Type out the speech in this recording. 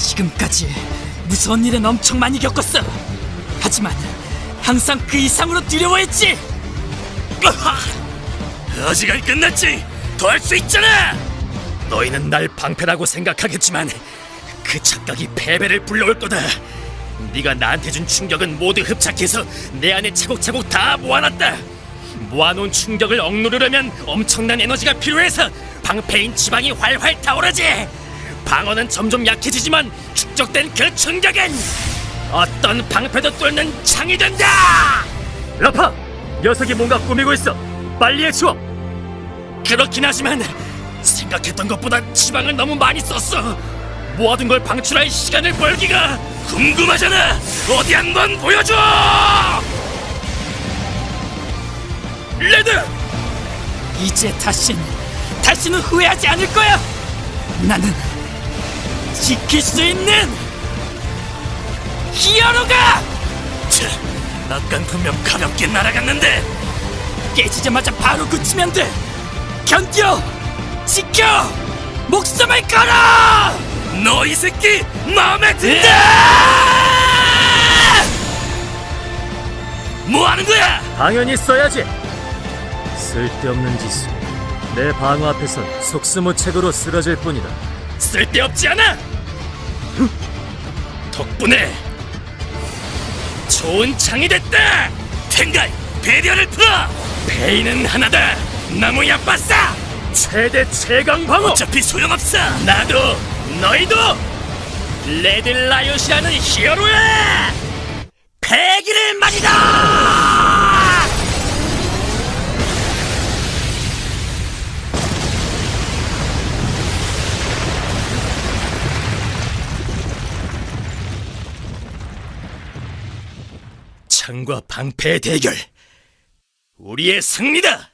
지금까지 무서운 일은 엄청 많이 겪었어. 하지만 항상 그 이상으로 두려워했지. 아직 안 끝났지. 더 할 수 있잖아. 너희는 날 방패라고 생각하겠지만 그 착각이 패배를 불러올 거다. 네가 나한테 준 충격은 모두 흡착해서 내 안에 차곡차곡 다 모아놨다. 모아놓은 충격을 억누르려면 엄청난 에너지가 필요해서 방패인 지방이 활활 타오르지. 방어는 점점 약해지지만 축적된 그 충격은 어떤 방패도 뚫는 창이 된다. 라파, 녀석이 뭔가 꾸미고 있어. 빨리 해치워. 그렇긴 하지만 생각했던 것보다 지방을 너무 많이 썼어. 모아둔 걸 방출할 시간을 벌기가 궁금하잖아. 어디 한번 보여줘. 레드, 이제 다신 다시는 후회하지 않을 거야. 나는 지킬 수 있는 히어로가 차, 아깐 분명 가볍게 날아갔는데 깨지자마자 바로 굳히면 돼. 견뎌, 지켜, 목숨을 걸어. 너 이 새끼 마음에 든다. 뭐 하는 거야? 당연히 써야지. 쓸데없는 짓을 내 방어 앞에선 속수무책으로 쓰러질 뿐이다. 쓸데없지 않아? 흠, 덕분에 좋은 창이 됐다! 텐갈, 배려를 풀어! 베이는 하나다! 나무야 빠싸! 최대 최강 방어. 어차피 소용없어! 나도, 너희도! 레드 라이엇이라는 히어로야! 패기를 말이다! 창과 방패의 대결 우리의 승리다.